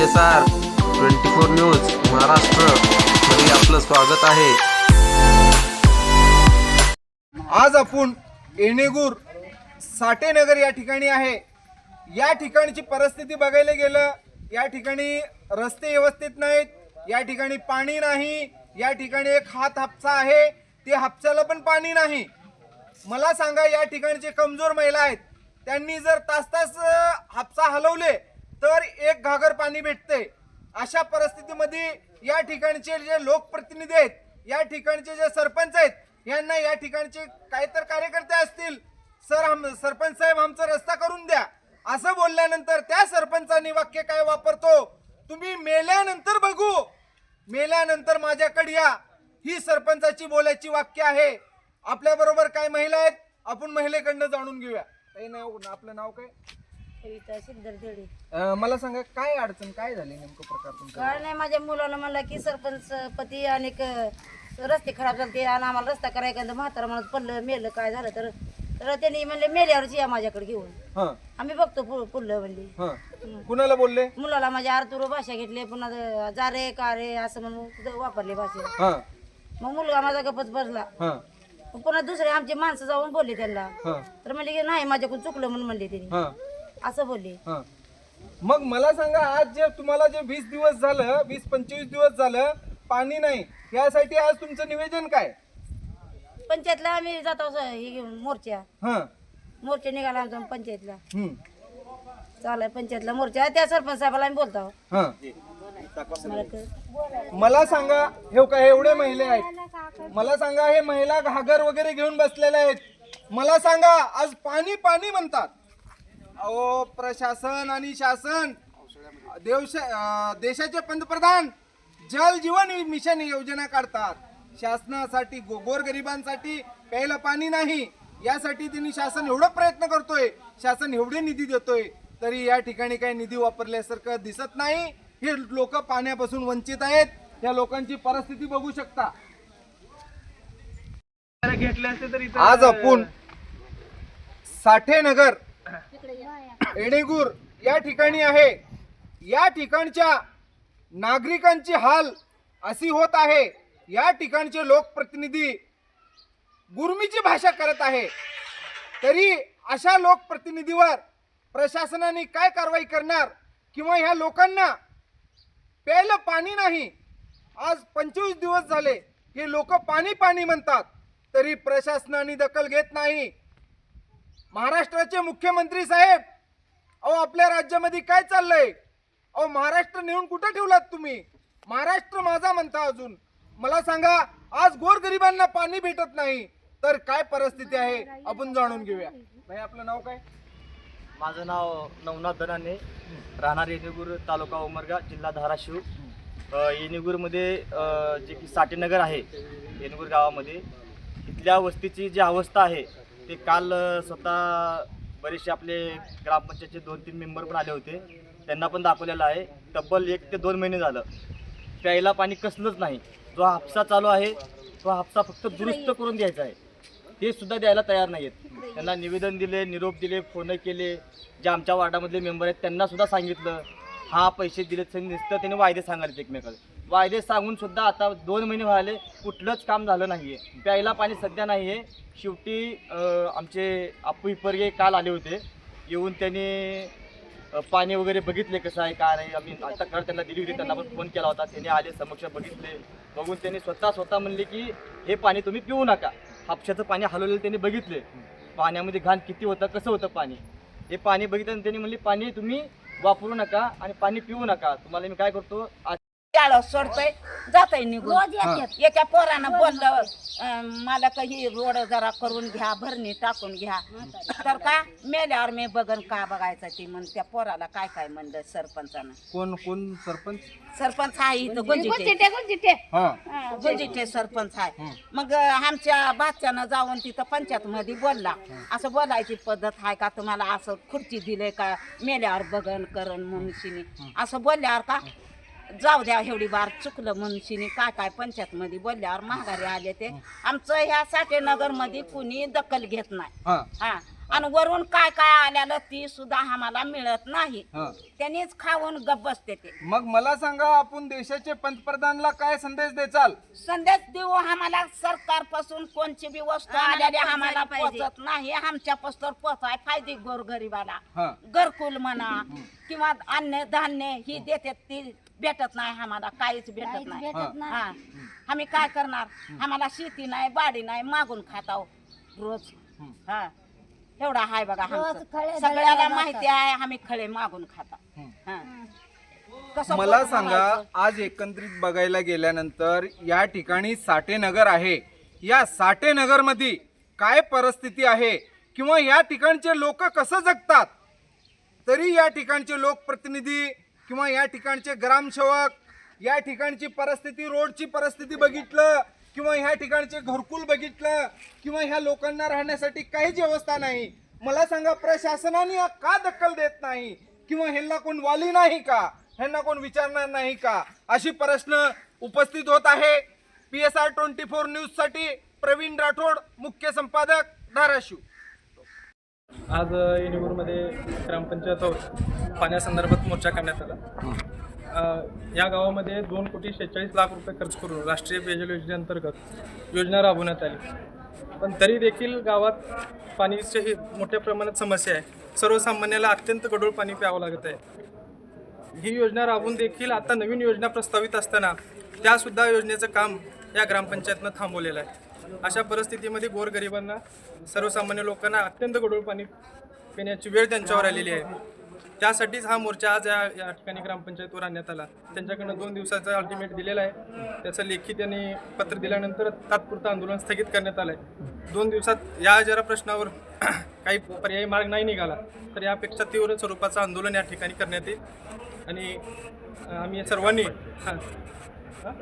C S R twenty four news Maharashtra. मध्ये आपलं स्वागत आहे. आज आपण येणेगूर साठेनगर या ठिकाणी आहे. या ठिकाणची परिस्थिती बघायला गेलं या ठिकाणी रस्ते व्यवस्थित नाहीत या ठिकाणी पाणी नाही या ठिकाणी एक हात हापसा आहे ते हापसाला पण पाणी नाही. मला सांगा या ठिकाणचे कमजोर महिला आहेत त्यांनी जर तास तास हापसा हलवले तर एक घागर पाणी भेटते. अशा परिस्थितीमध्ये या ठिकाणचे जे लोकप्रतिनिधी आहेत या ठिकाणचे जे सरपंच आहेत यांना या ठिकाणचे काही तर कार्यकर्ते असतील सर आम सरपंच साहेब आमचा रस्ता करून द्या. असं बोलल्यानंतर त्या सरपंचांनी वाक्य काय वापरतो? तुम्ही मेल्यानंतर बघू. मेल्यानंतर माझ्याकडे या. ही सरपंचाची बोलायची वाक्य आहे. आपल्याबरोबर काय महिला आहेत? आपण महिलेकडनं जाणून घेऊया. काही नाव आपलं नाव काय? कविता सिद्धर देडे अं, मला सांगा काय अडचण काय झाली नेमकं प्रकार तुमचा काय नाही माझ्या मुलाला म्हणलं की सरपंच पती आणि रस्ते खराब झाले आणि आम्हाला रस्ता करायचा तर म्हातारा म्हणत पडलं मेलं काय झालं तर तर त्यांनी म्हणले मेल्यावरच या माझ्याकडे घेऊन. हं. आम्ही बघतो पु- पुढलं म्हणले. हं. कुणाला बोलले? मुलाला माझ्या आरतुरो भाषा घेतली पुन्हा ज- जा रे का रे असं म्हणून द- वापरले भाषा. हं. मग मुलगा माझा गपच बसला. हं. मग पुन्हा दुसरे आमचे माणसं जाऊन बोलले त्यांना. हं. तर म्हणले की नाही माझ्याकडून चुकलं म्हणून म्हणले त्यांनी. हं. असं बोलले. हं. मग मला सांगा आज जे तुम्हाला जे वीस दिवस झालं वीस पंचवीस दिवस झालं पाणी नाही यासाठी आज तुमचं निवेदन काय? पंचायतला आम्ही जातो असं हे घेऊन मोर्चा. हं. मोर्चा निघाला आमचा पंचायतला. हं चालाय पंचायतला मोर्चा. त्या सरपंच साहेबाला आम्ही बोलतो. हं. मला क- मला सांगा हे काय एवढे महिला आहेत? मला सांगा हे महिला घागर वगैरे घेऊन बसलेल्या आहेत. मला सांगा आज पाणी पाणी म्हणतात. अहो प्रशासन आणि शासन देवश अं, देशाचे पंतप्रधान जल जीवन मिशन योजना काढतात. शासनासाठी गो- गोरगरिबांसाठी प्यायला पाणी नाही. यासाठी त्यांनी शासन एवढं प्रयत्न करतोय शासन एवढे निधी देतोय तरी या ठिकाणी काही निधी वापरल्यासारखं दिसत नाही. हे लोक पाण्यापासून वंचित आहेत. या लोकांची परिस्थिती बघू शकता. आज आपण साठेनगर येणेगूर या ठिकाणी आहे. या ठिकाणच्या नागरिकांची हाल अशी होत आहे. या ठिकाणचे लोकप्रतिनिधी गुरमीची भाषा करत आहे. तरी अशा लोकप्रतिनिधीवर प्रशासनाने काय कारवाई करणार किंवा ह्या लोकांना प्यायला पाणी नाही? आज पंचवीस दिवस झाले. हे लोक पाणी पाणी म्हणतात. तरी प्रशासनाने दखल घेत नाही. महाराष्ट्राचे मुख्यमंत्री साहेब अहो आपल्या राज्यामध्ये काय चाललंय? अहो महाराष्ट्र नेऊन कुठं ठेवलात तुम्ही? महाराष्ट्र माझा म्हणता अजून. मला सांगा आज गोरगरिबांना पाणी भेटत नाही तर काय परिस्थिती आहे? आपण जाणून घेऊया. भाई आपलं नाव काय? माझं नाव नवनाथ धनाने. राहणार येणेगूर तालुका उमरगा जिल्हा धाराशिव. अ, येणेगूरमध्ये जे की साठेनगर आहे येणेगूर गावामध्ये इथल्या वस्तीची जी अवस्था आहे ते काल स्वतः बरेचसे आपले ग्रामपंचायतचे दोन तीन मेंबर पण आले होते. त्यांना पण दाखवलेलं आहे. तब्बल एक ते दोन महिने झालं. प्यायला पाणी कसलंच नाही. जो हापसा चालू आहे तो हापसा फक्त दुरुस्त करून द्यायचा आहे. ते सुद्धा द्यायला तयार नाही आहेत त्यांना निवेदन दिले निरोप दिले फोन केले. जे आमच्या वार्डामधले मेंबर आहेत त्यांना सुद्धा सांगितलं. हा पैसे दिले नुसतं त्यांनी वायदे सांगायचे एकमेकाला वायदे सांगून सुद्धा आता दोन महिने व्हायले कुठलंच काम झालं नाही आहे प्यायला पाणी सध्या नाही आहे शेवटी आमचे आपू हिपरगे काल आले होते. येऊन त्यांनी पाणी वगैरे बघितले कसं आहे काय नाही. आम्ही तक्रार त्यांना दिली होती त्यांना पण फोन केला होता. त्यांनी आले समक्ष बघितले. बघून त्यांनी स्वतः स्वतः म्हणले की हे पाणी तुम्ही पिऊ नका. हापशाचं पाणी हलवलेलं त्यांनी बघितले. पाण्यामध्ये घाण किती होतं कसं होतं पाणी? हे पाणी बघितलं त्यांनी म्हणले पाणी तुम्ही वापरू नका आणि पाणी पिऊ नका. तुम्हाला मी काय करतो आज शाळा सोडतोय. जातोय निघून. एका पोरानं बोललं अं, मला काही रोड जरा करून घ्या भरणी टाकून घ्या. तर का? मेल्यावर मी बघन का बघायचं ते म्हण. त्या पोराला काय काय म्हणलं सरपंचानं. कोण कोण सरपंच? सरपंच आहे इथं गुंजिटे. हा. गुंजिटे सरपंच आहे मग आमच्या बाच्यानं जाऊन तिथं पंचायत मध्ये बोलला. असं बोलायची पद्धत आहे का? तुम्हाला असं खुर्ची दिले का? मेल्यावर बघन करण मनुष्यनी असं बोलल्यावर का? जाऊ द्या एवढी बार चुकलं मनुष्यनी काय काय पंचायत मध्ये बोलल्यावर माघारी आले ते. आमचं ह्या मध्ये कुणी दखल घेत नाही. हा. आणि वरून काय काय आल्यालं ती सुद्धा आम्हाला मिळत नाही. हा. त्यांनीच खाऊन गप बसते ते. मग मला सांगा आपण देशाचे पंतप्रधानला काय संदेश देचाल? संदेश देऊ आम्हाला सरकारपासून कोणची बी वस्तू आम्हाला आलेली पोहोचायला आम्हाला पाहिजे. पोचत नाही. आमच्या पस्तर पोचाय पाहिजे गोरगरिबाला हा. घरकुल म्हणा किंवा अन्न धान्य ही देतात ती भेटत नाही आम्हाला काहीच भेटत नाही. भेटत नाही. हा. आम्ही काय करणार? आम्हाला शेती नाही बाडी नाही मागून खाताव रोज. हा. एवढा हाय बघा. खळे सगळ्याला माहिती आहे आम्ही खळे मागून खाता हा. कसं मला पोट सांगा भरायचं? आज एकत्रित बघायला गेल्यानंतर या ठिकाणी साठेनगर आहे या साठेनगरमध्ये काय परिस्थिती आहे किंवा या ठिकाणचे लोक कसं जगतात तरी या ठिकाणचे लोकप्रतिनिधी किंवा या ठिकाणचे ग्रामसेवक या ठिकाणची परिस्थिती रोडची परिस्थिती बघितलं किंवा ह्या ठिकाणचे घरकुल बघितलं किंवा ह्या लोकांना राहण्यासाठी काहीच व्यवस्था नाही. मला सांगा प्रशासनाने या का दखल देत नाही? किंवा ह्यांना कोण वाली नाही का? ह्यांना कोण विचारणार नाही का? अशी प्रश्न उपस्थित होत आहे. P S R twenty four न्यूजसाठी प्रवीण राठोड मुख्य संपादक धाराशिव. आज येणीपूरमध्ये ग्रामपंचायतवर पाण्यासंदर्भात मोर्चा करण्यात आला. या गावामध्ये दोन कोटी शेहेचाळीस लाख रुपये खर्च करून राष्ट्रीय पेयजल योजनेअंतर्गत योजना राबवण्यात आली. पण तरी देखील गावात पाणीची ही मोठ्या प्रमाणात समस्या आहे. सर्वसामान्याला अत्यंत गढूळ पाणी प्यावं लागत आहे. ही योजना राबवून देखील आता नवीन योजना प्रस्तावित असताना त्यासुद्धा योजनेचं काम या ग्रामपंचायतनं थांबवलेलं आहे. अशा परिस्थितीमध्ये गोरगरिबांना सर्वसामान्य लोकांना अत्यंत गढूळ पाणी पिण्याची वेळ त्यांच्यावर आलेली आहे. त्यासाठीच हा मोर्चा आज या या ठिकाणी ग्रामपंचायतवर आणण्यात आला. त्यांच्याकडनं दोन दिवसाचा अल्टिमेट दिलेला आहे. त्याचं लेखी त्यांनी पत्र दिल्यानंतर तात्पुरतं आंदोलन स्थगित करण्यात आलं आहे दोन दिवसात या जरा प्रश्नावर काही पर्यायी मार्ग नाही निघाला तर यापेक्षा तीव्र स्वरूपाचं आंदोलन या ठिकाणी करण्यात येईल. आणि आम्ही सर्वांनी हां. हां?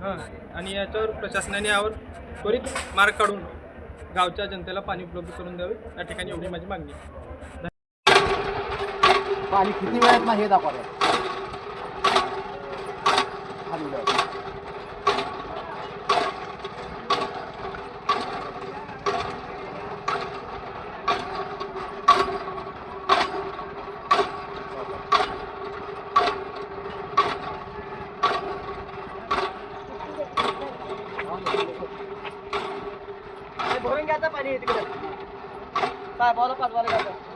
हां आणि याच्यावर प्रशासनाने यावर त्वरित मार्ग काढून गावच्या जनतेला पाणी उपलब्ध करून द्यावे. या ठिकाणी एवढी माझी मागणी पाणी किती वेळात नाही हे दाखवा भरून घ्यायचं पाणी तिकडे काय बोला पाच बोला घ्यायचं